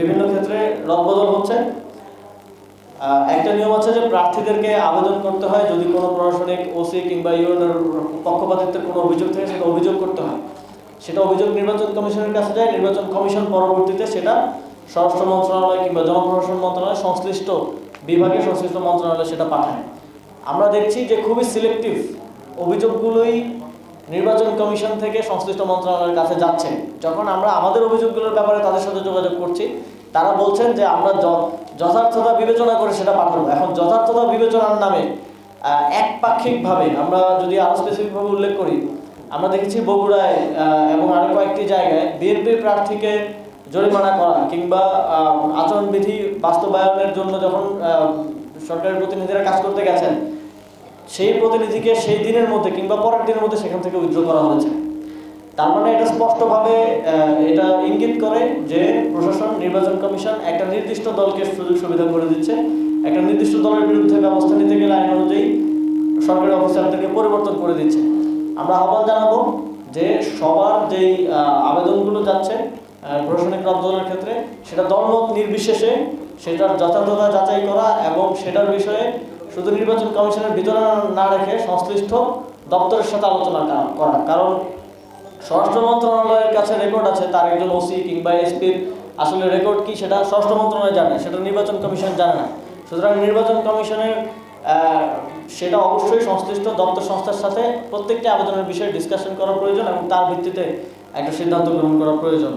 বিভিন্ন ক্ষেত্রে রদবদল হচ্ছে। একটা নিয়ম আছে যে প্রার্থীদেরকে আবেদন করতে হয় যদি কোনো প্রশাসনিক ওসি কিংবা ইউএনের পক্ষপাতিত্বের কোনো অভিযোগ থাকে, সেটা অভিযোগ করতে হয়। সেটা অভিযোগ নির্বাচন কমিশনের কাছে যায়, নির্বাচন কমিশন পরবর্তীতে সেটা স্বরাষ্ট্র মন্ত্রণালয় কিংবা জনপ্রশাসন মন্ত্রণালয়, সংশ্লিষ্ট বিভাগে সংশ্লিষ্ট মন্ত্রণালয় সেটা পাঠায়। আমরা দেখছি যে খুবই সিলেক্টিভ অভিযোগগুলোই নির্বাচন কমিশন থেকে সংশ্লিষ্ট মন্ত্রণালয়ের কাছে যাচ্ছে। যখন আমরা আমাদের অভিযোগগুলোর ব্যাপারে তাদের সাথে যোগাযোগ করছি, তারা বলছেন যে আমরা যথার্থতা বিবেচনা করে সেটা পাঠাবো। এখন যথার্থতা বিবেচনার নামে একপাক্ষিকভাবে আমরা যদি আরও স্পেসিফিকভাবে উল্লেখ করি, আমরা দেখেছি বগুড়ায় এবং আরও কয়েকটি জায়গায় বিএনপি প্রার্থীকে জরিমানা করা কিংবা আচরণবিধি বাস্তবায়নের জন্য যখন সরকারের প্রতিনিধিরা কাজ করতে গেছেন সেই প্রতিনিধিকে সেই দিনের মধ্যে কিংবা পরের দিনের মধ্যে সেখান থেকে উইথড্র করা হয়েছে। তার মানে এটা স্পষ্টভাবে এটা ইঙ্গিত করে যে প্রশাসন, নির্বাচন কমিশন একটা নির্দিষ্ট দলকে সুযোগ সুবিধা করে দিচ্ছে। একটা নির্দিষ্ট দলের বিরুদ্ধে ব্যবস্থা নিতে গেলে আইন অনুযায়ী সরকারি অফিসারদেরকে পরিবর্তন করে দিচ্ছে। আমরা আহ্বান জানাব যে সবার যেই আবেদনগুলো যাচ্ছে প্রশাসনিক রদবদলের ক্ষেত্রে, সেটা দলমত নির্বিশেষে, সেটার যথাযথতা যাচাই করা এবং সেটার বিষয়ে শুধু নির্বাচন কমিশনের ভিতরে না রেখে সংশ্লিষ্ট দপ্তরের সাথে আলোচনা করা। কারণ স্বরাষ্ট্র মন্ত্রণালয়ের কাছে রেকর্ড আছে তার একজন ওসি কিংবা এসপির আসলে রেকর্ড কি সেটা স্বরাষ্ট্র মন্ত্রণালয় জানে, সেটা নির্বাচন কমিশন জানে না। সুতরাং নির্বাচন কমিশনের সেটা অবশ্যই সংশ্লিষ্ট দপ্তর সংস্থার সাথে প্রত্যেকটি আবেদনের বিষয়ে ডিসকাশন করা প্রয়োজন এবং তার ভিত্তিতে একটা সিদ্ধান্ত গ্রহণ করা প্রয়োজন।